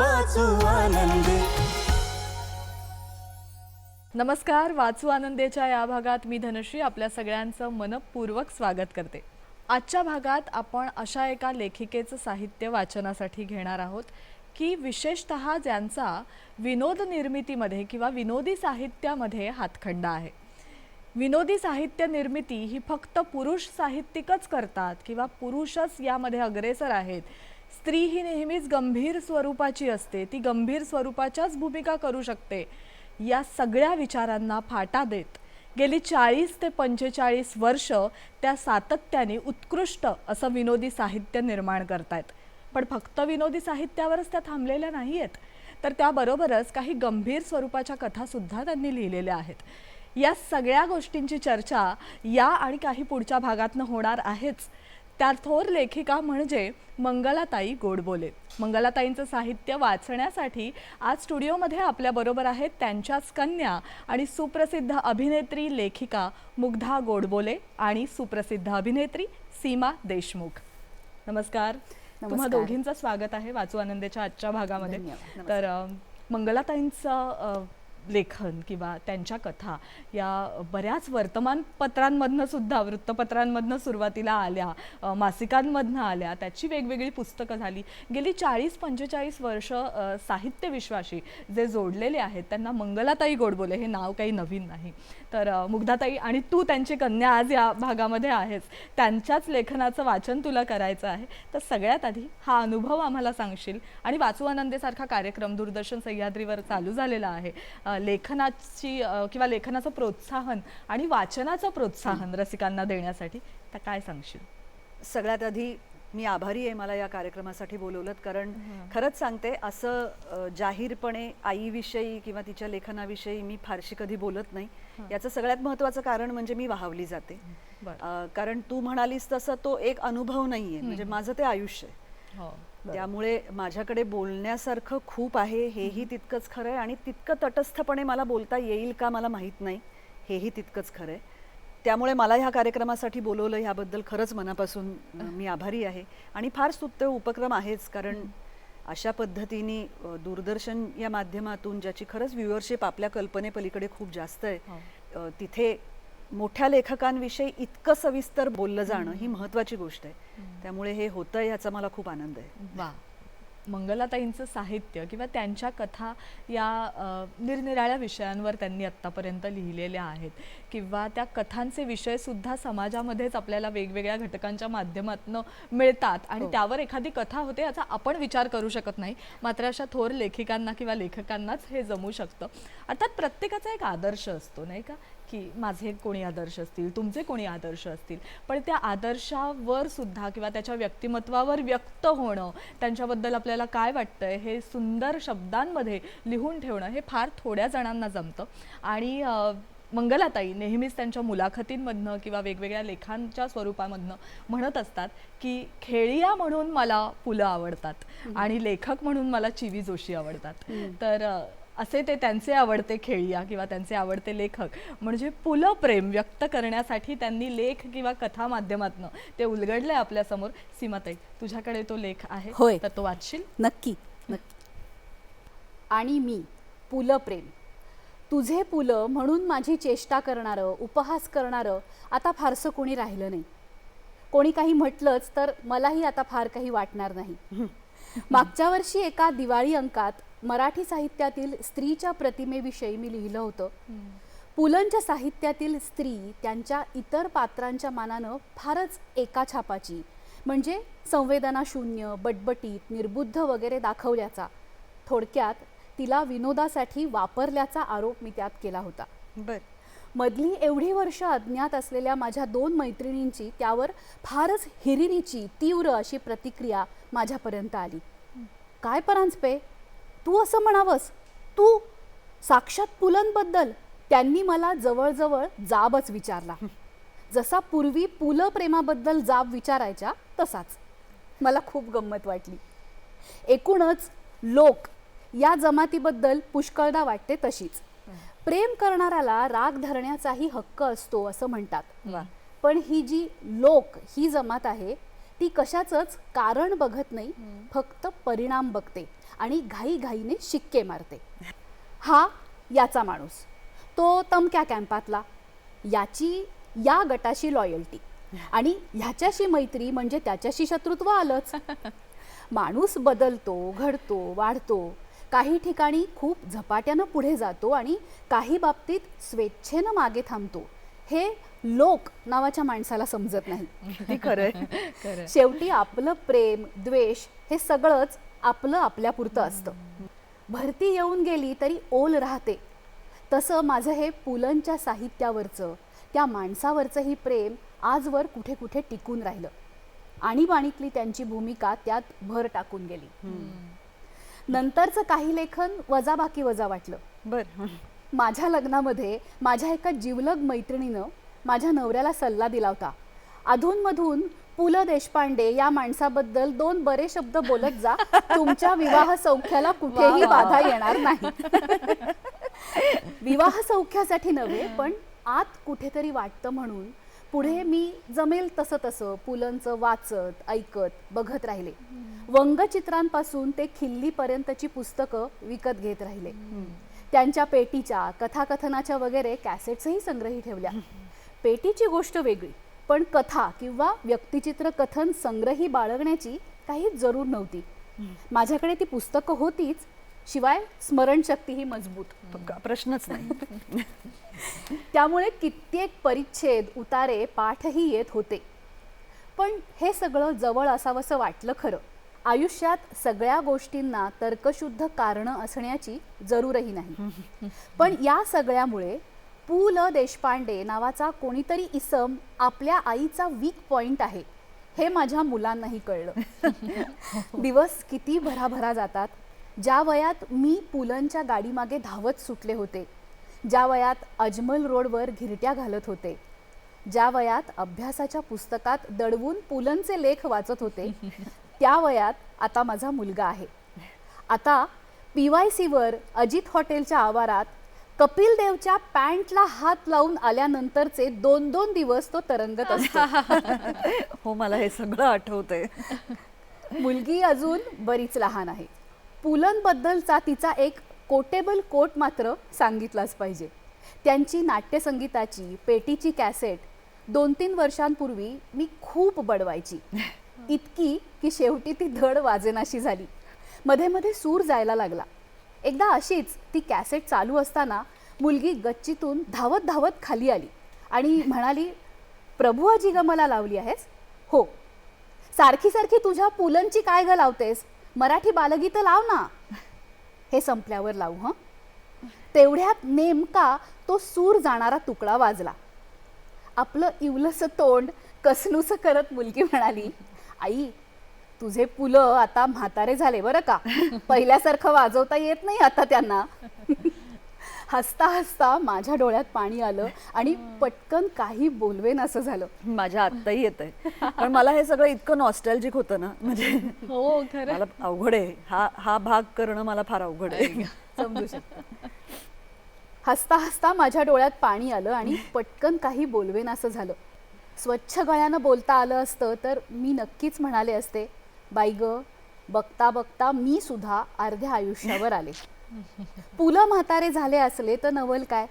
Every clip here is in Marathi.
वाचू आनंदी. नमस्कार वाचू आनंदेच्या या भागात मी धनश्री आपल्या सगळ्यांचं मनपूर्वक स्वागत करते. आजच्या भागात आपण अशा एका लेखिकेचं साहित्य वाचनासाठी घेणार आहोत की विशेषत ज्यांचा विनोद निर्मितीमध्ये किंवा विनोदी साहित्यामध्ये हातखंडा आहे. विनोदी साहित्य निर्मिती ही फक्त पुरुष साहित्यिकच करतात किंवा पुरुषच यामध्ये अग्रेसर आहेत स्त्री ही नेहमीच गंभीर स्वरूपाची असते. ती गंभीर स्वरूपाच्याच भूमिका करू शकते. या सगळ्या विचारांना फाटा देत गेली चाळीस ते पंचेचाळीस वर्ष त्या सातत्याने उत्कृष्ट असं विनोदी साहित्य निर्माण करतायत. पण फक्त विनोदी साहित्यावरच त्या थांबलेल्या नाही आहेत तर त्याबरोबरच काही गंभीर स्वरूपाच्या कथासुद्धा त्यांनी लिहिलेल्या आहेत. या सगळ्या गोष्टींची चर्चा या आणि काही पुढच्या भागातनं होणार आहेच. त्या थोर लेखिका म्हणजे मंगलाताई गोडबोले मंगलाताईंचं साहित्य वाचण्यासाठी आज स्टुडिओमध्ये आपल्याबरोबर आहेत त्यांच्याच कन्या आणि सुप्रसिद्ध अभिनेत्री लेखिका मुग्धा गोडबोले आणि सुप्रसिद्ध अभिनेत्री सीमा देशमुख नमस्कार तुम्हा. दोघींचं स्वागत आहे वाचू आनंदेच्या आजच्या भागामध्ये. तर मंगलाताईंचं लेखन किंवा त्यांच्या कथा या बऱ्याच वर्तमानपत्रांमधनं सुद्धा वृत्तपत्रांमधनं सुरुवातीला आल्या मासिकांमधनं आल्या त्याची वेगवेगळी पुस्तकं झाली. गेली चाळीस पंचेचाळीस वर्ष साहित्य विश्वाशी जे जोडलेले आहेत त्यांना मंगलाताई गोडबोले हे नाव काही नवीन नाही. तर मुग्धाताई आणि तू त्यांची कन्या आज या भागामध्ये आहेस. त्यांच्याच लेखनाचं वाचन तुला करायचं आहे. तर सगळ्यात आधी हा अनुभव आम्हाला सांगशील आणि वाचू आनंदेसारखा कार्यक्रम दूरदर्शन सह्याद्रीवर चालू झालेला आहे. लेखनाची किंवा लेखनाचं प्रोत्साहन आणि वाचनाचं प्रोत्साहन रसिकांना देण्यासाठी तर काय सांगशील? सगळ्यात आधी मी आभारी आहे मला या कार्यक्रमासाठी बोलवलं कारण खरंच सांगते असं जाहीरपणे आईविषयी किंवा तिच्या लेखनाविषयी मी फारशी कधी बोलत नाही. याचं सगळ्यात महत्वाचं कारण म्हणजे मी वाहवली जाते. कारण तू म्हणालीस तसं तो एक अनुभव नाहीये. म्हणजे माझं ते आयुष्य आहे. हो. त्यामुळे माझ्याकडे बोलण्यासारखं खूप आहे हेही तितकंच खरं आहे आणि तितकं तटस्थपणे मला बोलता येईल का मला माहीत नाही हेही तितकंच खरं आहे त्यामुळे मला ह्या कार्यक्रमासाठी बोलवलं ह्याबद्दल खरंच मनापासून मी आभारी आहे आणि फार स्तुत्य उपक्रम आहेच कारण अशा पद्धतीने दूरदर्शन या माध्यमातून ज्याची खरंच व्ह्युअरशिप आपल्या कल्पनेपलीकडे खूप जास्त आहे हो. तिथे मोठ्या लेखकांविषयी इतकं सविस्तर बोललं जाणं ही महत्वाची गोष्ट आहे. त्यामुळे हे होतंय याचा मला खूप आनंद आहे. वा. मंगलाताईंचं साहित्य किंवा त्यांच्या कथा या निरनिराळ्या विषयांवर त्यांनी आत्तापर्यंत लिहिलेल्या आहेत किंवा त्या कथांचे विषयसुद्धा समाजामध्येच आपल्याला वेगवेगळ्या घटकांच्या माध्यमातून मिळतात आणि त्यावर एखादी कथा होते याचा आपण विचार करू शकत नाही. मात्र अशा थोर लेखिकांना किंवा लेखकांनाच हे जमू शकतं. अर्थात प्रत्येकाचा एक आदर्श असतो नाही का? की माझे कोणी आदर्श असतील तुमचे कोणी आदर्श असतील. पण त्या आदर्शावर सुद्धा किंवा त्याच्या व्यक्तिमत्वावर व्यक्त होणं त्यांच्याबद्दल आपल्याला काय वाटतंय हे सुंदर शब्दांमध्ये लिहून ठेवणं हे फार थोड्या जणांना जमतं. आणि मंगलाताई नेहमीच त्यांच्या मुलाखतींमधनं किंवा वेगवेगळ्या लेखांच्या स्वरूपामधनं म्हणत असतात की खेळिया म्हणून मला पुलं आवडतात आणि लेखक म्हणून मला चिवी जोशी आवडतात. तर असे ते त्यांचे आवडते खेळिया किंवा त्यांचे आवडते लेखक. म्हणजे पुलं प्रेम व्यक्त करण्यासाठी त्यांनी लेख किंवा कथा माध्यमातनं ते उलगडलंय आपल्यासमोर सीमाताई तुझ्याकडे तो लेख आहे होय. तर तो वाचशील? नक्की नक्की. आणि मी पुलं प्रेम. तुझे पुलं म्हणून माझी चेष्टा करणारं उपहास करणारं आता फारसं कोणी राहिलं नाही. कोणी काही म्हटलंच तर मलाही आता फार काही वाटणार नाही. मागच्या वर्षी एका दिवाळी अंकात मराठी साहित्यातील स्त्रीच्या प्रतिमेविषयी मी लिहिलं होतं. पुलंच्या साहित्यातील स्त्री त्यांच्या इतर पात्रांच्या मानानं फारच एका छापाची. म्हणजे संवेदना शून्य बटबटीत निर्बुद्ध वगैरे दाखवल्याचा. थोडक्यात तिला विनोदासाठी वापरल्याचा आरोप मी त्यात केला होता. बर. मधली एवढी वर्ष अज्ञात असलेल्या माझ्या दोन मैत्रिणींची त्यावर फारच हिरिरीची तीव्र अशी प्रतिक्रिया माझ्यापर्यंत आली. काय परांजपे? तू असं म्हणावंस. तू साक्षात पुलंबद्दल. त्यांनी मला जवळजवळ जाबच विचारला. जसा पूर्वी पुलं प्रेमाबद्दल जाब विचारायच्या तसाच. मला खूप गंमत वाटली. एकूणच लोक या जमातीबद्दल पुष्कळदा वाटते तशीच. प्रेम करणाऱ्याला राग धरण्याचाही हक्क असतो असं म्हणतात. पण ही जी लोक ही जमात आहे ती कशाचंच कारण बघत नाही फक्त परिणाम बघते. आणि घाईघाईने शिक्के मारते. हा याचा माणूस. तो तमक्या कॅम्पातला. याची या गटाशी लॉयल्टी आणि ह्याच्याशी मैत्री म्हणजे त्याच्याशी शत्रुत्व आलंच. माणूस बदलतो घडतो वाढतो. काही ठिकाणी खूप झपाट्यानं पुढे जातो आणि काही बाबतीत स्वेच्छेनं मागे थांबतो. हे लोक नावाच्या माणसाला समजत नाही. खरंय. शेवटी आपलं प्रेम द्वेष हे सगळंच आपलं आपल्यापुरतं असतं. भरती येऊन गेली तरी ओल राहते. तसं माझं हे पुलंच्या साहित्यावरचं त्या माणसावरचंही प्रेम आजवर कुठे कुठे टिकून राहिलं. आणीबाणीतली त्यांची भूमिका त्यात भर टाकून गेली. नंतरचं काही लेखन वजाबाकी वजा वाटलं. बर. माझ्या लग्नामध्ये माझ्या एका जिवलग मैत्रिणीनं माझ्या नवऱ्याला सल्ला दिला होता. अधूनमधून पु ल देशपांडे या माणसाबद्दल दोन बरे शब्द बोलत जा. तुमच्या विवाह सौख्याला कुठेही बाधा येणार नाही. विवाह सौख्यासाठी नव्हे पण आत कुठेतरी वाटतं म्हणून पुढे मी जमेल तसं तसं पुलंचं वाचत ऐकत बघत राहिले. वंगचित्रांपासून ते खिल्लीपर्यंतची पुस्तकं विकत घेत राहिले. त्यांच्या पेटीच्या कथाकथनाच्या वगैरे कॅसेट्सही संग्रही ठेवल्या. पेटीची गोष्ट वेगळी. पण कथा किंवा व्यक्तिचित्र कथन संग्रही बाळगण्याची काही जरूर नव्हती. माझ्याकडे ती पुस्तकं होतीच शिवाय स्मरणशक्तीही मजबूत. प्रश्नच नाही. त्यामुळे कित्येक परिच्छेद उतारे पाठही येत होते. पण हे सगळं जवळ असावंसं वाटलं खरं. आयुष्यात सगळ्या गोष्टींना तर्कशुद्ध कारणं असण्याची जरूरही नाही. पण या सगळ्यामुळे पु ल देशपांडे नावाचा कोणीतरी इसम आपल्या आईचा वीक पॉइंट आहे. हे माझ्या मुलांनाही कळलं. दिवस किती भराभरा जातात. ज्या वयात मी पुलंच्या गाडीमागे धावत सुटले होते ज्या वयात अजमल रोडवर घिरट्या घालत होते ज्या वयात अभ्यासाच्या पुस्तकात दडवून पुलंचे लेख वाचत होते त्या वयात आता माझा मुलगा आहे. आता पी वाय सीवर अजित हॉटेलच्या आवारात कपिल देवच्या पॅन्टला हात लावून आल्यानंतरचे दोन दोन दिवस तो तरंगत असतो. हो मला हे सगळं आठवतंय. मुलगी अजून बरीच लहान आहे. पुलंबद्दलचा तिचा एक कोटेबल कोट मात्र सांगितलाच पाहिजे. त्यांची नाट्यसंगीताची पेटीची कॅसेट दोन तीन वर्षांपूर्वी मी खूप बडवायची. इतकी की शेवटी ती धड वाजेनाशी झाली. मध्ये मध्ये सूर जायला लागला. एकदा अशीच ती कॅसेट चालू असताना मुलगी गच्चीतून धावत धावत खाली आली आणि म्हणाली प्रभू अजी ग मला लावली आहेस? हो. सारखी सारखी तुझ्या पुलंची काय ग लावतेस? मराठी बालगीत लाव ना. हे संपल्यावर लावू हं. तेवढ्यात नेमका तो सूर जाणारा तुकडा वाजला. आपलं इवलसं तोंड कसनूस करत मुलगी म्हणाली आई तुझे पुलं आता म्हातारे झाले बरं का? पहिल्यासारखं वाजवता येत नाही आता त्यांना. हसता हसता माझ्या डोळ्यात पाणी आलं आणि पटकन काही बोलवेन असं झालं. माझ्या आत्ताही येत आहे पण मला हे सगळं इतकं नॉस्टॅल्जिक होतं ना म्हणजे हो खरं. मला अवघड आहे. हा हा भाग करणं मला फार अवघड आहे. समजू शकता. हसता हसता माझ्या डोळ्यात पाणी आलं आणि पटकन काही बोलवेन असं झालं. स्वच्छ गळ्यानं बोलता आलं असतं तर मी नक्कीच म्हणाले असते बाई ग बघता बघता मी सुद्धा अर्ध्या आयुष्यावर आले. पुलं म्हातारे झाले असले तर नवल काय?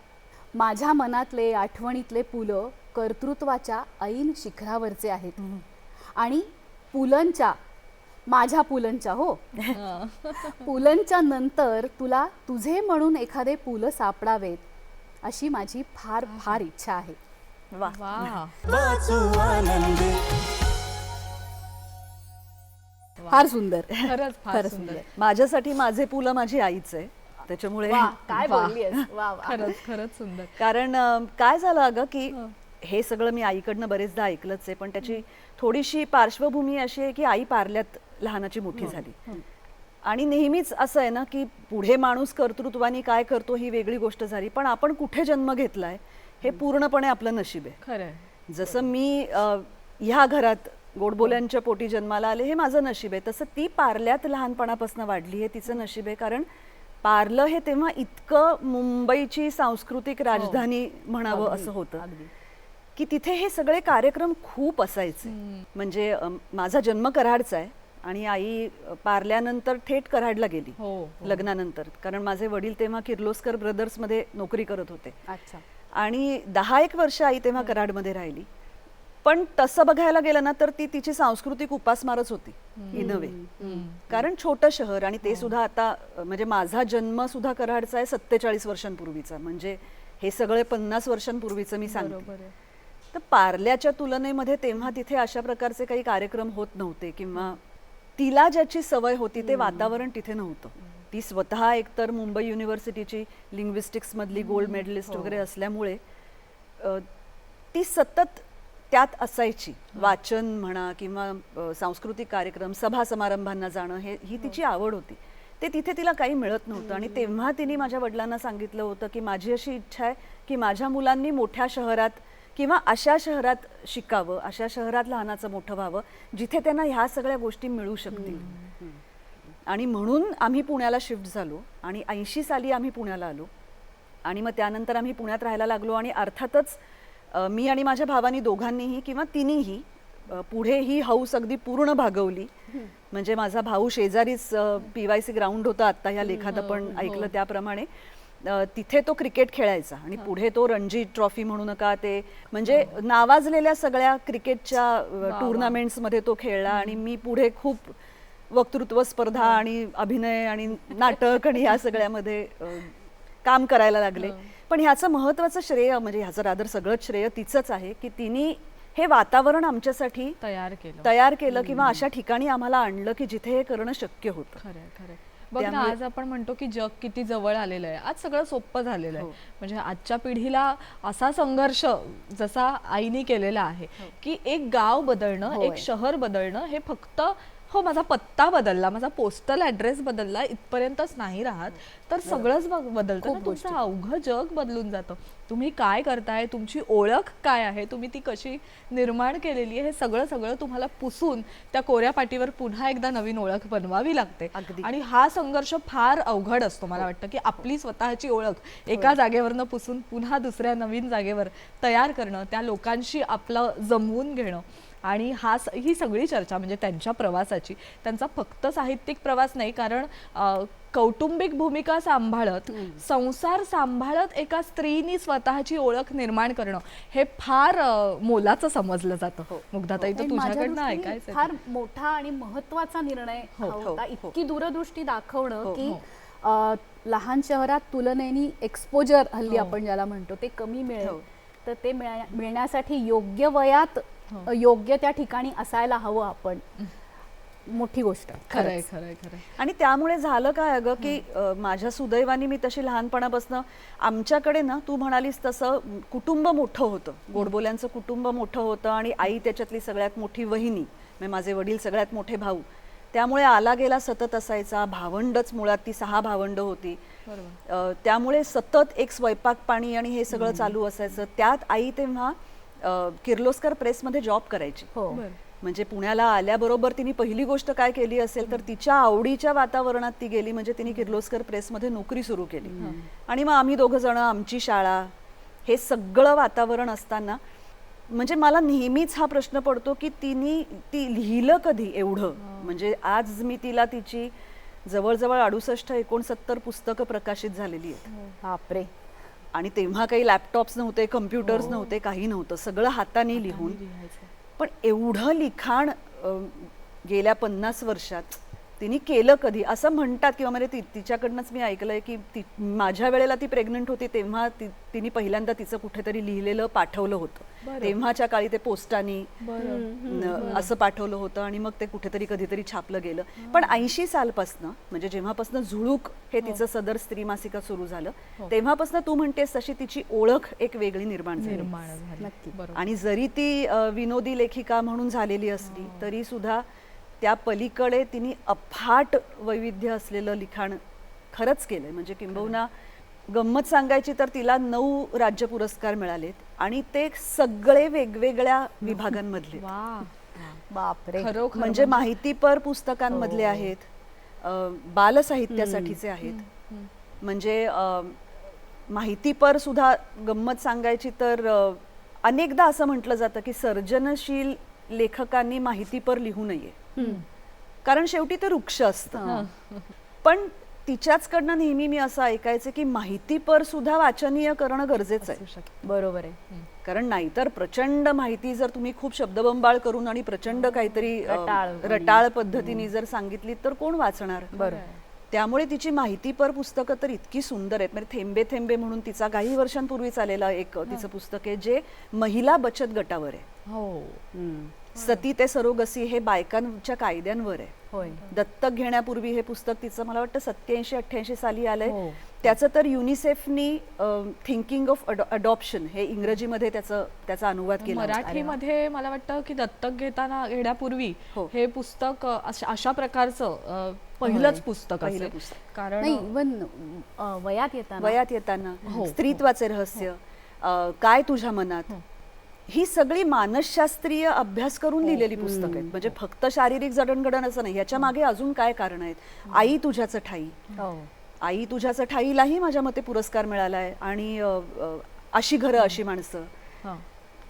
माझ्या मनातले आठवणीतले पुलं कर्तृत्वाच्या ऐन शिखरावरचे आहेत. आणि पुलंच्या माझ्या पुलंच्या हो. पुलंच्या नंतर तुला तुझे म्हणून एखादे पुलं सापडावेत अशी माझी फार फार इच्छा आहे. वा फार सुंदर. खरंच फार सुंदर. माझ्यासाठी माझे पुलं माझी आईच आहे. त्याच्यामुळे काय खरंच खरंच सुंदर. कारण काय झालं अगं की हे. सगळं मी आईकडनं बरेचदा ऐकलंच आहे पण त्याची थोडीशी पार्श्वभूमी अशी आहे की आई पार्ल्यात लहानाची मोठी झाली. आणि नेहमीच असं आहे ना की पुढे माणूस कर्तृत्वाने काय करतो ही वेगळी गोष्ट झाली पण आपण कुठे जन्म घेतलाय हे पूर्णपणे आपलं नशीब आहे. जसं मी ह्या घरात गोडबोल्यांच्या पोटी जन्माला आले हे माझं नशीब आहे. तसं ती पार्ल्यात लहानपणापासून वाढली हे तिचं नशीब आहे कारण पार्लं हे तेव्हा इतकं मुंबईची सांस्कृतिक राजधानी म्हणावं असं होतं की तिथे हे सगळे कार्यक्रम खूप असायचे. म्हणजे माझा जन्म कराडचा आहे आणि आई पार्ल्यानंतर थेट कराडला गेली. हो, हो. लग्नानंतर. कारण माझे वडील तेव्हा किर्लोस्कर ब्रदर्समध्ये नोकरी करत होते. अच्छा. आणि दहा एक वर्ष आई तेव्हा कराडमध्ये राहिली. पण तसं बघायला गेलं ना तर ती तिची सांस्कृतिक उपासमारच होती. इन वे कारण छोटं शहर आणि ते सुद्धा आता अ, म्हणजे माझा जन्म सुद्धा कराडचा आहे सत्तेचाळीस वर्षांपूर्वीचा. म्हणजे हे सगळे पन्नास वर्षांपूर्वीचं मी सांगते. तर पार्ल्याच्या तुलनेमध्ये तेव्हा तिथे अशा प्रकारचे काही कार्यक्रम होत नव्हते किंवा तिला ज्याची सवय होती ते वातावरण तिथे नव्हतं. ती स्वतः एकतर मुंबई युनिव्हर्सिटीची लिंग्विस्टिक्स मधली गोल्ड मेडलिस्ट वगैरे असल्यामुळे अ, ती सतत त्यात असायची. वाचन म्हणा किंवा सांस्कृतिक कार्यक्रम सभा समारंभांना जाणं हे ही तिची आवड होती. ते तिथे तिला काही मिळत नव्हतं. आणि तेव्हा तिने माझ्या वडिलांना सांगितलं होतं की माझी अशी इच्छा आहे की माझ्या मुलांनी मोठ्या शहरात किंवा अशा शहरात शिकावं अशा शहरात लहानाचं मोठं व्हावं जिथे त्यांना ह्या सगळ्या गोष्टी मिळू शकतील. आणि म्हणून आम्ही पुण्याला शिफ्ट झालो. आणि ऐंशी साली आम्ही पुण्याला आलो. आणि मग त्यानंतर आम्ही पुण्यात राहायला लागलो. आणि अर्थातच मी आणि माझ्या भावानी दोघांनीही किंवा तिन्हीही पुढे ही हौस अगदी पूर्ण भागवली. म्हणजे माझा भाऊ शेजारीच पी वाय सी ग्राउंड होता आत्ता ह्या लेखात आपण ऐकलं त्याप्रमाणे. तिथे तो क्रिकेट खेळायचा आणि पुढे तो रणजी ट्रॉफी म्हणू नका ते. म्हणजे नावाजलेल्या सगळ्या क्रिकेटच्या टुर्नामेंट्समध्ये तो खेळला आणि मी पुढे खूप वक्तृत्व स्पर्धा आणि अभिनय आणि नाटक आणि ह्या सगळ्यामध्ये काम करायला लागले. पण ह्याचं महत्वाचं श्रेय म्हणजे ह्याचं रादर सगळंच श्रेय तिचंच आहे की तिने हे वातावरण आमच्यासाठी तयार केलं. तयार केलं किंवा अशा ठिकाणी आम्हाला आणलं की जिथे हे करणं शक्य होतं. बघ ना आज आपण म्हणतो की जग किती जवळ आलेलं आहे. आज सगळं सोपं झालेलं आहे. म्हणजे आजच्या पिढीला असा संघर्ष जसा आईने केलेला आहे की एक गाव बदलणं एक शहर बदलणं हे फक्त हो माझा पत्ता बदलला माझा पोस्टल ऍड्रेस बदलला इथपर्यंतच नाही राहत. तर सगळंच बदलतं ना तुमचं अवघं जग बदलून जातं. तुम्ही काय करताय तुमची ओळख काय आहे तुम्ही ती कशी निर्माण केलेली आहे हे सगळं सगळं तुम्हाला पुसून त्या कोऱ्या पाटीवर पुन्हा एकदा नवीन ओळख बनवावी लागते. अगदी. आणि हा संघर्ष फार अवघड असतो मला वाटतं की आपली स्वतःची ओळख एका जागेवरनं पुसून पुन्हा दुसऱ्या नवीन जागेवर तयार करणं त्या लोकांशी आपलं जमवून घेणं. आणि हा ही सगळी चर्चा म्हणजे त्यांच्या प्रवासाची त्यांचा फक्त साहित्यिक प्रवास नाही कारण कौटुंबिक भूमिका सांभाळत संसार सांभाळत एका स्त्रीनी स्वतःची ओळख निर्माण करणं हे फार मोलाचं समजलं जातं मुग्धाताई तर आणि माझ्या तुझ्याकडनं ऐकायचं फार मोठा आणि महत्त्वाचा निर्णय हा हो, हो, इतकी दूरदृष्टी दाखवणं हो, की हो. लहान शहरात तुलनेनी एक्सपोजर हल्ली हो. आपण ज्याला म्हणतो ते कमी मिळेल हो. तर ते मिळण्या- मिळण्यासाठी योग्य वयात हो. योग्य त्या ठिकाणी असायला हवं आपण. मोठी गोष्ट. खरंय खरंय खरंय. आणि त्यामुळे झालं काय अगं की माझ्या सुदैवाने मी तशी लहानपणापासून आमच्याकडे ना तू म्हणालीस तसं कुटुंब मोठं होतं. गोडबोल्यांचं कुटुंब मोठं होतं आणि आई त्याच्यातली सगळ्यात मोठी वहिनी म्हणजे माझे वडील सगळ्यात मोठे भाऊ. त्यामुळे आला गेला सतत असायचा भावंडच मुळात ती सहा भावंड होती. त्यामुळे सतत एक स्वयंपाक पाणी आणि हे सगळं चालू असायचं. त्यात आई तेव्हा किर्लोस्कर प्रेसमध्ये जॉब करायची. हो. म्हणजे पुण्याला आल्याबरोबर तिने पहिली गोष्ट काय केली असेल तर तिच्या आवडीच्या वातावरणात ती गेली म्हणजे तिने किर्लोस्कर प्रेसमध्ये नोकरी सुरू केली. आणि मग आम्ही दोघं जण आमची शाळा हे सगळं वातावरण असताना म्हणजे मला नेहमीच हा प्रश्न पडतो की तिने ती लिहिलं कधी एवढं? म्हणजे आज मी तिला तिची जवळजवळ अडुसष्ट एकोणसत्तर पुस्तकं प्रकाशित झालेली आहेत. बापरे. आणि तेव्हा काही लॅपटॉप्स नव्हते कम्प्युटर्स नव्हते काही नव्हतं. सगळं हाताने लिहून. पण एवढं लिखाण गेल्या पन्नास वर्षात तिने केलं कधी? असं म्हणतात किंवा म्हणजे ती तिच्याकडनंच मी ऐकलंय की ती माझ्या वेळेला ती प्रेग्नंट होती तेव्हा ती तिने पहिल्यांदा तिचं कुठेतरी लिहिलेलं पाठवलं होतं. तेव्हाच्या काळी ते पोस्टानी न- असं पाठवलं होतं आणि मग ते कुठेतरी कधीतरी छापलं गेलं. पण ऐंशी सालपासनं म्हणजे जेव्हापासनं झुळूक हे तिचं सदर स्त्री मासिका सुरू झालं तेव्हापासनं तू म्हणतेस तशी तिची ओळख एक वेगळी निर्माण झाली. आणि जरी ती विनोदी लेखिका म्हणून झालेली असली तरी सुद्धा त्या पलीकडे तिने अफाट वैविध्य असलेलं लिखाण खरंच केलंय. म्हणजे किंबहुना गंमत सांगायची तर तिला नऊ राज्य पुरस्कार मिळालेत आणि ते सगळे वेगवेगळ्या विभागांमधले. वा. बापरे. खरोखर म्हणजे माहितीपर पुस्तकांमधले आहेत अ, बालसाहित्यासाठीचे आहेत. म्हणजे अ, माहितीपर सुद्धा गंमत सांगायची तर अनेकदा असं म्हटलं जातं की सर्जनशील लेखकांनी माहितीपर लिहू नये. कारण शेवटी ते वृक्ष असतं. पण तिच्याचकडनं नेहमी मी असं ऐकायचं की माहितीपर सुद्धा वाचनीय करणं गरजेचं आहे. बरोबर आहे. कारण नाहीतर प्रचंड माहिती जर तुम्ही खूप शब्दबंबाळ करून आणि प्रचंड काहीतरी रटाळ. पद्धतीने जर सांगितली तर कोण वाचणार? बरोबर. त्यामुळे तिची माहितीपर पुस्तकं तर इतकी सुंदर आहेत. म्हणजे थेंबे थेंबे म्हणून तिचा काही वर्षांपूर्वी चालेला एक तिचं पुस्तक आहे जे महिला बचत गटावर आहे. हो. सती ते सरोगसी हे बायकांच्या कायद्यांवर आहे. होय. दत्तक घेण्यापूर्वी हे पुस्तक तिचं मला वाटतं सत्याऐंशी अठ्ठ्याऐंशी साली आलंय. हो. त्याचं तर युनिसेफनी थिंकिंग ऑफ अडॉप्शन हे इंग्रजीमध्ये त्याचं त्याचा अनुवाद केला. मराठीमध्ये मला वाटतं की दत्तक घेताना घेण्यापूर्वी हो. हे पुस्तक अशा प्रकारचं पहिलंच पुस्तक पहिलं पुस्तक. कारण नाही इवन वयात येताना. वयात येताना. हो. स्त्रीत्वाचे रहस्य. काय तुझ्या मनात? ही सगळी मानसशास्त्रीय अभ्यास करून लिहिलेली पुस्तक आहेत. म्हणजे फक्त शारीरिक जडणघडण असं नाही. याच्या मागे अजून काय कारण आहेत? आई तुझ्याच ठाई. हो. आई तुझ्याच ठाईलाही माझ्या मते पुरस्कार मिळालाय आणि अ, अ, अशी घरं अशी माणसं. हं.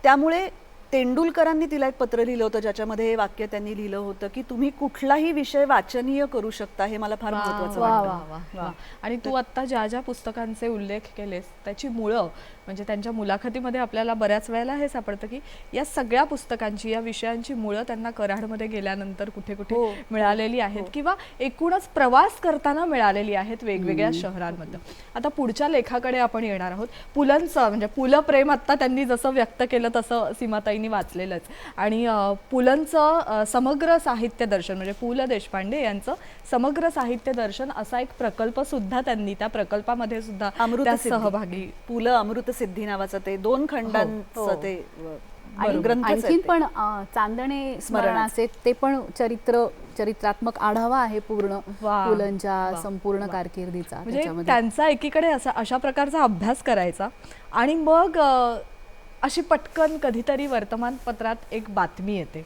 त्यामुळे तेंडुलकरांनी तिला एक पत्र लिहिलं होतं ज्याच्यामध्ये हे वाक्य त्यांनी लिहिलं होतं की तुम्ही कुठलाही विषय वाचनीय करू शकता हे मला फार महत्वाचं वाटतं. आणि तू आता ज्या ज्या पुस्तकांचे उल्लेख केलेस त्याची मुळं म्हणजे त्यांच्या मुलाखतीमध्ये आपल्याला बऱ्याच वेळेला हे सापडतं की या सगळ्या पुस्तकांची या विषयांची मुळं त्यांना कराडमध्ये गेल्यानंतर कुठे कुठे हो. मिळालेली आहेत किंवा एकूणच प्रवास करताना मिळालेली आहेत वेगवेगळ्या शहरांमध्ये. आता पुढच्या लेखाकडे आपण येणार आहोत. पुलंचं म्हणजे पुलं प्रेम आत्ता त्यांनी जसं व्यक्त केलं तसं सीमाताईंनी वाचलेलंच आणि पुलंचं समग्र साहित्य दर्शन म्हणजे पु ल देशपांडे यांचं समग्र साहित्य दर्शन असा एक प्रकल्प सुद्धा त्यांनी त्या प्रकल्पामध्ये सुद्धा अमृतसिद्धी. सहभागी पु ल अमृतसिद्धी नावाचं ते दोन खंडांचं हो. ते ग्रंथच आहेत आणखीन ते. पण चांदणे स्मरणाचे ते पण चरित्र चरित्रात्मक आढावा आहे पूर्ण. पुलंच्या संपूर्ण कारकिर्दीचा म्हणजे त्यांचा एकीकडे असा अशा प्रकारचा अभ्यास करायचा आणि मग अशी पटकन कधीतरी वर्तमानपत्रात एक बातमी येते.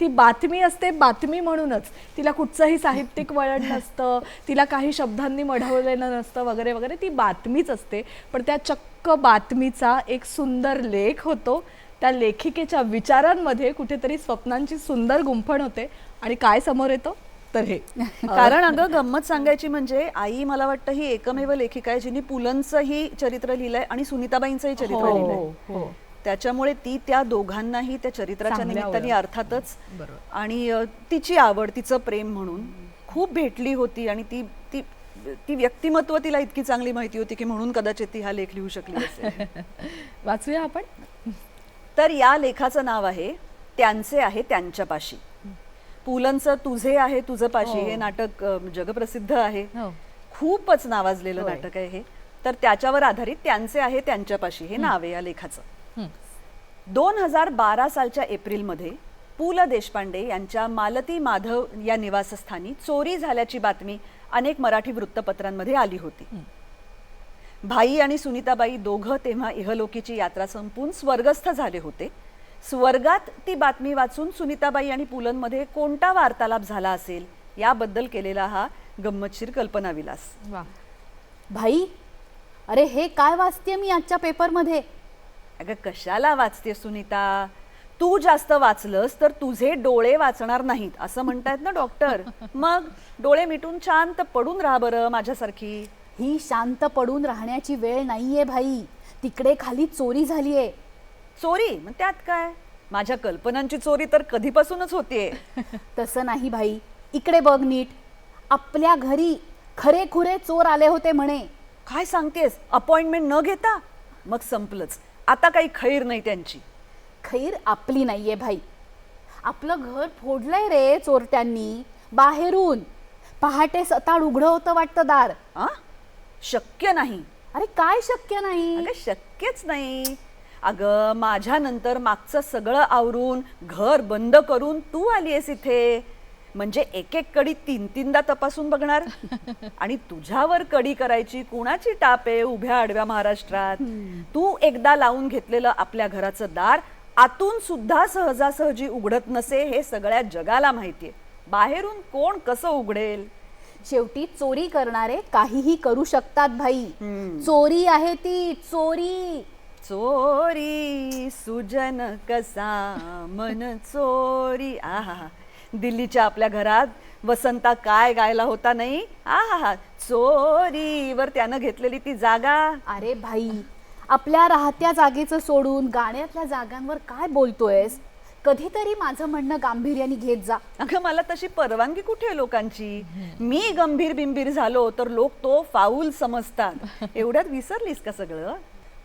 ती बातमी असते बातमी म्हणूनच. तिला कुठचंही साहित्यिक वळण नसतं तिला काही शब्दांनी मढवलेलं नसतं वगैरे वगैरे ती बातमीच असते. पण त्या चक्क बातमीचा एक सुंदर लेख होतो. त्या लेखिकेच्या विचारांमध्ये कुठेतरी स्वप्नांची सुंदर गुंफण होते. आणि काय समोर येतं? तर हे. कारण अगं गंमत सांगायची म्हणजे आई मला वाटतं ही एकमेव लेखिका आहे जिने पुलंचंही चरित्र लिहिलंय आणि सुनीताबाईंचंही चरित्र हो, लिहिलंय. हो. त्याच्यामुळे ती त्या दोघांनाही त्या चरित्राच्या निमित्ताने. अर्थातच. आणि तिची आवड तिचं प्रेम म्हणून खूप भेटली होती आणि ती ती ती व्यक्तिमत्व तिला इतकी चांगली माहिती होती की म्हणून कदाचित ती हा लेख लिहू शकली वाचूया आपण तर या लेखाचं नाव आहे त्यांचे आहे त्यांच्यापाशी पुलंचं तुझे आहे तुझं पाशी हो. हे नाटक जगप्रसिद्ध आहे हो खूपच नावाजलेलं. नाटक आहे हे तर त्याच्यावर आधारित त्यांचे आहे त्यांच्यापाशी हे नाव आहे या लेखाचं. दोन हजार बारा सालच्या एप्रिलमध्ये पु ल देशपांडे यांच्या मालती माधव या निवासस्थानी चोरी झाल्याची बातमी अनेक मराठी वृत्तपत्रांमध्ये आली होती. भाई आणि सुनीताबाई दोघं तेव्हा इहलोकीची यात्रा संपून स्वर्गस्थ झाले होते. स्वर्गात ती बातमी वाचून सुनीताबाई आणि पुलंमध्ये कोणता वार्तालाप झाला असेल याबद्दल केलेला हा गंमतशीर कल्पनाविलास. वा भाई अरे हे काय वाचते मी आजच्या पेपरमध्ये अगं कशाला वाचते सुनीता? तू जास्त वाचलंस तर तुझे डोळे वाचणार नाहीत असं म्हणतायत ना डॉक्टर. मग डोळे मिटून शांत पडून राहा बरं माझ्यासारखी. ही शांत पडून राहण्याची वेळ नाहीये भाई. तिकडे खाली चोरी झालीये. चोरी? मग त्यात काय? माझ्या कल्पनांची चोरी तर कधीपासूनच होतीये. तसं नाही भाई. इकडे बघ नीट. आपल्या घरी खरे खुरे चोर आले होते म्हणे. काय सांगतेस? अपॉइंटमेंट न घेता? मग संपलंच. आता काही खैर नाही त्यांची. खैर आपली नाहीये भाई. आपलं घर फोडलंय रे चोरट्यांनी बाहेरून. पहाटे सताड उघडं होतं वाटतं दार. आ? शक्य नाही. अरे काय शक्य नाही? अगं शक्यच नाही. अगं माझ्यानंतर मागचं सगळं आवरून घर बंद करून तू आलीयस इथे. म्हणजे एक एक कडी तीन तीनदा तपासून बघणार? आणि तुझ्यावर कडी करायची कुणाची टाप आहे उभ्या आडव्या महाराष्ट्रात? तू एकदा लावून घेतलेलं आपल्या घराचं दार आतून सुद्धा सहजासहजी उघडत नसे हे सगळ्या जगाला माहितीये बाहेरून कोण कसं उघडेल? शेवटी चोरी करणारे काहीही करू शकतात भाई. चोरी आहे ती चोरी. चोरी सुजन कसा मन चोरी. आहा दिल्लीच्या आपल्या घरात. वसंता काय गायला होता नाही? आहा चोरीवर त्यानं घेतलेली ती जागा. अरे भाई आपल्या राहत्या जागेचं सोडून गाण्यातल्या जागांवर काय बोलतोयस? कधीतरी माझं म्हणणं गांभीर्याने घेत जा. अगं मला तशी परवानगी कुठे आहे लोकांची? मी गंभीर बिंबीर झालो तर लोक तो फाऊल समजतात. एवढ्यात विसरलीस का सगळं?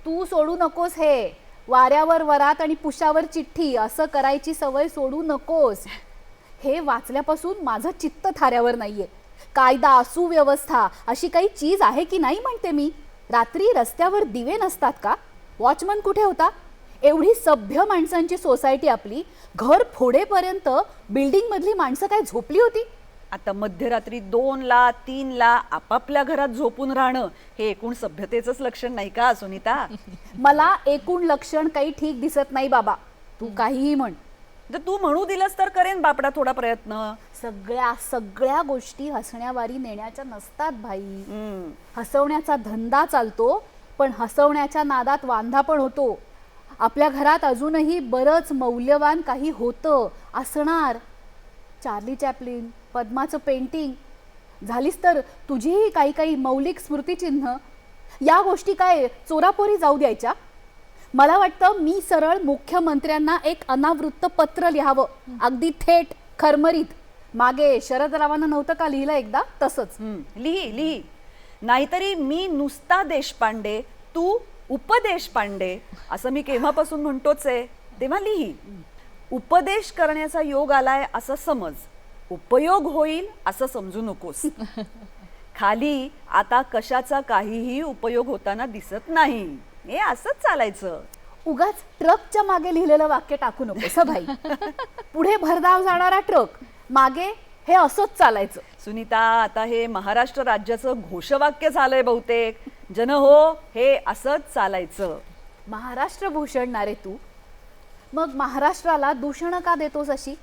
तू सोडू नकोस हे. वाऱ्यावर वरात आणि पुशावर चिठ्ठी असं करायची सवय सोडू नकोस. हे वाचल्यापासून माझं चित्त थाऱ्यावर नाहीये. कायदा सुव्यवस्था अशी काही चीज आहे की नाही म्हणते मी? रात्री रस्त्यावर दिवे नसतात का? वॉचमन कुठे होता? एवढी सभ्य माणसांची सोसायटी आपली घर फोडेपर्यंत बिल्डिंग मधली माणसं काय झोपली होती? आता मध्यरात्री दोनला तीनला आपापल्या घरात झोपून राहणं हे एकूण सभ्यतेचंच लक्षण नाही का सुनीता? मला एकूण लक्षण काही ठीक दिसत नाही बाबा. तू काहीही म्हण. तर तू म्हणू दिलंस तर करेन बापडा थोडा प्रयत्न. सगळ्या सगळ्या गोष्टी हसण्यावारी नेण्याच्या नसतात भाई. हसवण्याचा धंदा चालतो पण हसवण्याच्या नादात वांधा पण होतो. आपल्या घरात अजूनही बरंच मौल्यवान काही होतं असणार. चार्ली चॅपलिन पद्माचं पेंटिंग. झालीस तर तुझीही काही काही मौलिक स्मृतिचिन्ह. या गोष्टी काय चोरापोरी जाऊ द्यायच्या? मला वाटतं मी सरळ मुख्यमंत्र्यांना एक अनावृत्त पत्र लिहावं. अगदी थेट खरमरीत. मागे शरदरावांना नव्हतं का लिहिलं एकदा? तसंच. लिही लिही. नाहीतरी मी नुसता देशपांडे तू उपदेश पांडे असं मी केव्हापासून म्हणतोच आहे तेव्हा लिही. उपदेश करण्याचा योग आलाय असं समज. उपयोग होईल असं समजू नकोस. खाली आता कशाचा काहीही उपयोग होताना दिसत नाही. हे असंच चालायचं. उगाच ट्रकच्या मागे लिहिलेलं वाक्य टाकू नकोस हं भाई. पुढे भरधाव जाणारा ट्रक मागे हे असंच चालायचं. सुनीता आता हे महाराष्ट्र राज्याचं घोषवाक्य झालंय बहुतेक. जन हो हे असंच चालायचं. महाराष्ट्र भूषणणारे तू मग महाराष्ट्राला दूषण का देतोस अशी?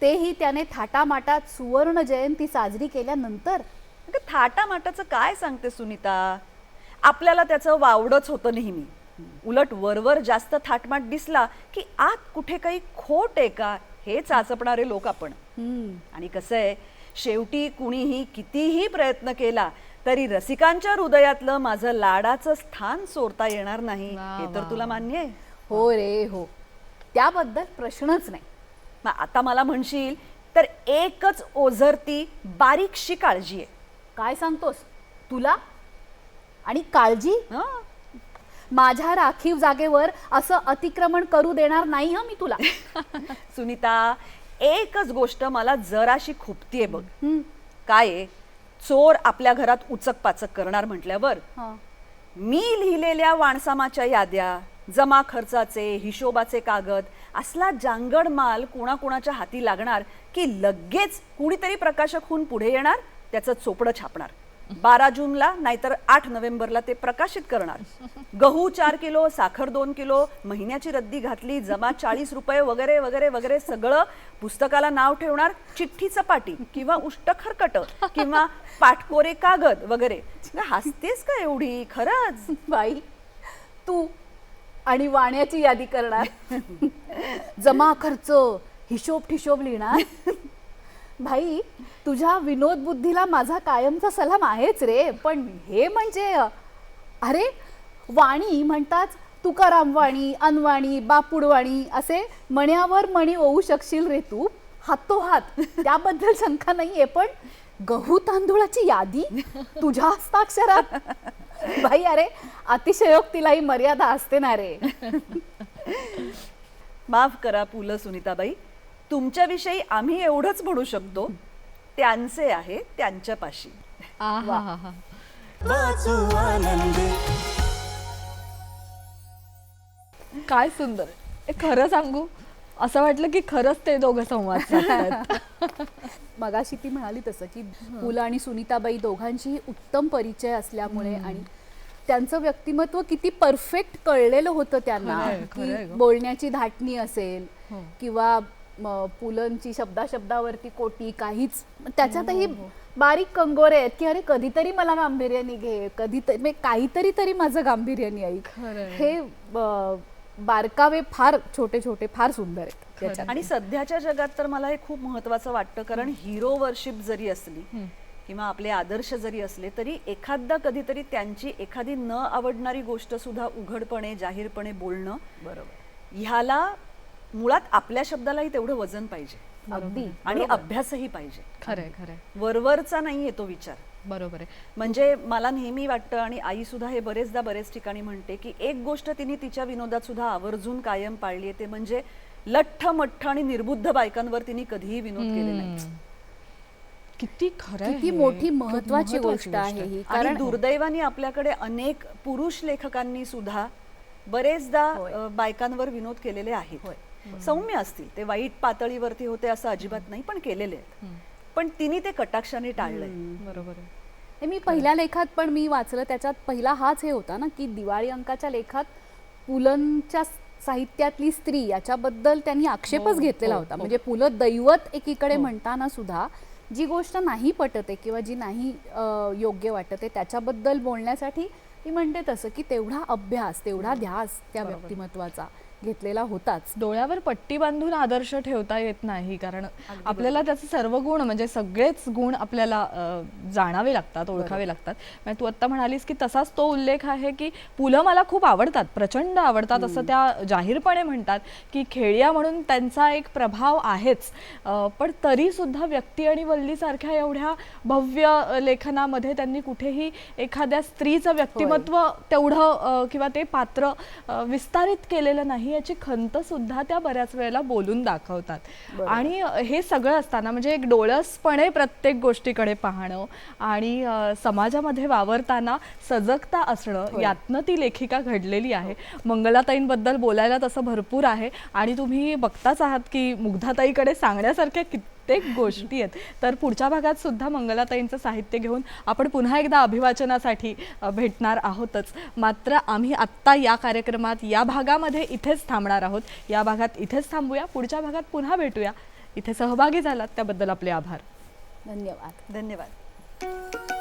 तेही त्याने थाटामाटात सुवर्ण जयंती साजरी केल्यानंतर? थाटामाटाचं काय सांगते सुनीता? आपल्याला त्याचं वावडच होतं नेहमी. उलट वरवर जास्त थाटमाट दिसला की आत कुठे काही खोट आहे का हे चाचपणारे लोक आपण. आणि कसं आहे शेवटी कुणीही कितीही प्रयत्न केला तरी रसिकांच्या हृदयातलं माझं लाडाचं स्थान चोरता येणार नाही. हे तर तुला मान्य आहे. हो रे हो. त्याबद्दल प्रश्नच नाही. मग आता मला म्हणशील तर एकच ओझरती बारीकशी काळजी आहे. काय सांगतोस? तुला आणि काळजी हं? माझ्या राखीव जागेवर असं अतिक्रमण करू देणार नाही हं मी तुला सुनीता एकच गोष्ट मला जराशी खुपतीये बघ काय आहे? चोर आपल्या घरात उचक पाचक करणार म्हटल्यावर हं. मी लिहिलेल्या वाणसामाच्या याद्या जमा खर्चाचे हिशोबाचे कागद असला जांगड माल कुणाकुणाच्या हाती लागणार की लगेच कुणीतरी प्रकाशक होऊन पुढे येणार त्याचं चोपडं छापणार बारा जूनला नाहीतर आठ नोव्हेंबरला ते प्रकाशित करणार. गहू चार किलो साखर दोन किलो महिन्याची रद्दी घातली जमा चाळीस रुपये वगैरे वगैरे वगैरे सगळं पुस्तकाला नाव ठेवणार चिठ्ठी चपाटी किंवा उष्ट खरकट किंवा पाठकोरे कागद वगैरे. हसतेस का एवढी? खरंच. बाई तू आणि वाण्याची यादी करणार. जमा खर्च हिशोब ठिशोब लिहिणार. भाई तुझ्या विनोद बुद्धीला माझा कायमचा सलाम आहेच रे. पण हे म्हणजे अरे वाणी म्हणताच तुकारामवाणी अनवाणी बापुडवाणी असे मण्यावर मणी होऊ शकशील रे तू. हातोहात. त्याबद्दल शंका नाहीये पण गहू तांदूळाची यादी तुझ्या हस्ताक्षरात. भाई अरे अतिशयोक्तीलाही मर्यादा असते ना रे. माफ करा पु ल सुनीताबाई. तुमच्याविषयी आम्ही एवढंच म्हणू शकतो. त्यांचे आहे त्यांच्यापाशी. आहा काय सुंदर हे खरं सांगू असं वाटलं की खरंच ते दोघं संवाद साधतायत. मगाशी ती म्हणाली तसं की पु ल आणि सुनीताबाई दोघांचीही उत्तम परिचय असल्यामुळे आणि त्यांचं व्यक्तिमत्व किती परफेक्ट कळलेलं होतं त्यांना. खरंय, की खरंय गं. बोलण्याची धाटणी असेल हो. किंवा पुलंची शब्दा शब्दावरती कोटी काहीच. त्याच्यातही हो, बारीक कंगोरे आहेत की अरे कधीतरी मला गांभीर्याने घे कधीतरी म्हणजे काहीतरी तरी माझं गांभीर्याने ऐक. हे बारकावे फार छोटे छोटे फार सुंदर आहेत आणि सध्याच्या जगात तर मला हे खूप महत्वाचं वाटतं कारण हिरो वर्शिप जरी असली किंवा आपले आदर्श जरी असले तरी एखादा कधीतरी त्यांची एखादी न आवडणारी गोष्ट सुद्धा उघडपणे जाहीरपणे बोलणं बरोबर. ह्याला मुळात आपल्या शब्दालाही तेवढं वजन पाहिजे. अगदी. आणि अभ्यासही पाहिजे. खरंय खरंय वरवरचा नाहीये तो विचार. बरोबर आहे. म्हणजे मला नेहमी वाटतं आणि आई सुद्धा हे बरेचदा बरेच ठिकाणी म्हणते की एक गोष्ट तिने तिच्या विनोदात सुद्धा आवर्जून कायम पाळली आहे ते म्हणजे लठ्ठ मठ्ठ आणि निर्बुद्ध बायकांवर तिने कधीही विनोद केले नाही. किती खरं किती मोठी महत्वाची गोष्ट आहे ही. आणि कारण दुर्दैवाने आपल्याकडे अनेक पुरुष लेखकांनी सुद्धा बरेचदा बायकांवर विनोद केलेले आहेत. सौम्य असतील. ते वाईट पातळीवरती होते असं अजिबात नाही पण केलेले आहेत. पण तिने ते कटाक्षाने टाळलंय. बरोबर आहे. हे मी पहिल्या लेखात पण मी वाचलं. त्याच्यात पहिला हाच हे होता ना की दिवाळी अंकाच्या लेखात पुलंच्या साहित्यातली स्त्री याच्याबद्दल त्यांनी आक्षेपच घेतलेला होता. म्हणजे पुलं दैवत एकीकडे म्हणताना सुद्धा जी गोष्ट नाही पटत आहे किंवा जी नाही योग्य वाटत त्याच्याबद्दल बोलण्यासाठी मी म्हणते तसं की तेवढा अभ्यास तेवढा ध्यास त्या व्यक्तिमत्वाचा. घेतलेला होताच. डोळ्यावर पट्टी बांधून आदर्श ठेवता येत नाही कारण आपल्याला त्याचे सर्व गुण म्हणजे सगळेच गुण आपल्याला जाणावे लागतात ओळखावे लागतात. म्हणजे तू आत्ता म्हणालीस की तसाच तो उल्लेख आहे की पुलं मला खूप आवडतात प्रचंड आवडतात असं त्या जाहीरपणे म्हणतात की खेळिया म्हणून त्यांचा एक प्रभाव आहेच. पण तरी सुद्धा व्यक्ती आणि वल्लीसारख्या एवढ्या भव्य लेखनामध्ये त्यांनी कुठेही एखाद्या स्त्रीचं व्यक्तिमत्व तेवढं किंवा ते पात्र विस्तारित केलेलं नाही याची खंत सुद्धा त्या बऱ्याच वेळेला बोलून दाखवतात. आणि हे सगळं असताना म्हणजे एक डोळसपणे प्रत्येक गोष्टीकडे पाहणं आणि समाजामध्ये वावरताना सजगता असणं यातनं ती लेखिका घडलेली आहे. मंगलाताईंबद्दल बोलायला तसं भरपूर आहे आणि तुम्ही बघताच आहात की मुग्धाताईकडे सांगण्यासारख्या कित्येक गोष्टी आहेत. तर पुढच्या भागात सुद्धा मंगलाताईंचं साहित्य घेऊन आपण पुन्हा एकदा अभिवाचनासाठी भेटणार आहोतच. मात्र आम्ही आत्ता या कार्यक्रमात या भागामध्ये इथेच थांबणार आहोत. या भागात इथेच थांबूया. पुढच्या भागात पुन्हा भेटूया. इथे सहभागी झालात त्याबद्दल आपले आभार. धन्यवाद. धन्यवाद.